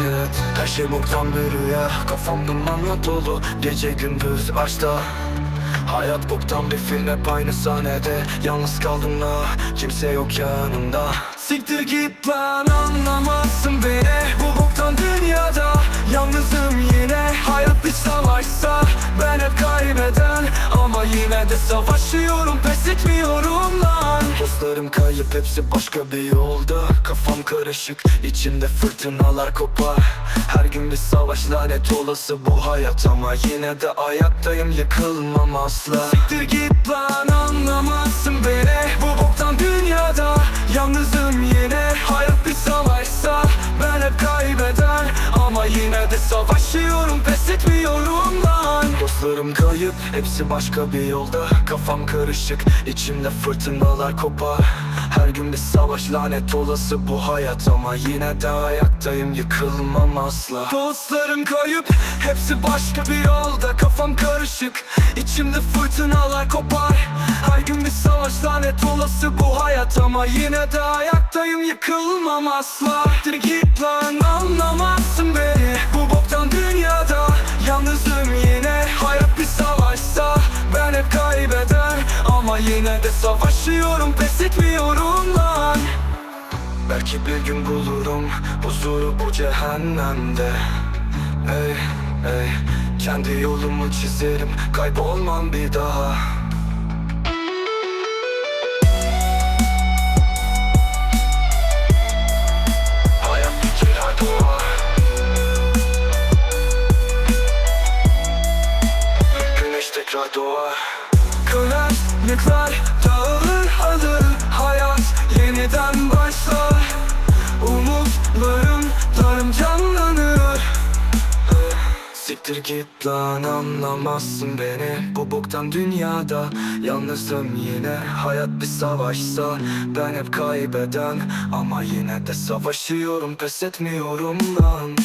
et Her şey boktan bir rüya Kafam dumanla dolu. Gece gündüz açta. Hayat boktan bir film hep aynı sahnede. Yalnız kaldım da kimse yok yanımda. Siktir git lan anlamazsın beni. Bu boktan dünyada Yalnızım yine. Hayat bir savaşsa Ben hep kaybeden. Ama yine de savaşıyorum Pes etmiyorum lan hepsi başka bir yolda. Kafam karışık içimde fırtınalar kopar. Her gün bir savaş lanet olası bu hayat Ama yine de ayaktayım yıkılmam asla. Siktir git lan anlamazsın beni. Bu boktan dünyada Yalnızım yine. Hayat bir savaşsa Ben hep kaybeden Ama yine de savaşıyorum Pes etmiyorum lan. Dostlarım kayıp Hepsi başka bir yolda. Kafam karışık içimde fırtınalar kopar Her gün bir savaş lanet olası bu hayat Ama yine de ayaktayım yıkılmam asla. Dostlarım kayıp Hepsi başka bir yolda. Kafam karışık içimde fırtınalar kopar. Her gün bir savaş lanet olası bu hayat Ama yine de ayaktayım yıkılmam asla. Siktir git lan anlamazsın beni. Bu boktan dünyada Yalnızım yine. Hayat bir savaşsa Ben hep kaybeden Ama yine de savaşıyorum. Pes etmiyorum lan. Belki bir gün bulurum Huzuru bu cehennemde. Ey ey Kendi yolumu çizerim Kaybolmam bir daha. Hayat bir kere doğar. Güneş tekrar doğar. Karanlıklar Siktir git lan anlamazsın beni. Bu boktan dünyada Yalnızım yine. Hayat bir savaşsa Ben hep kaybeden Ama yine de savaşıyorum Pes etmiyorum lan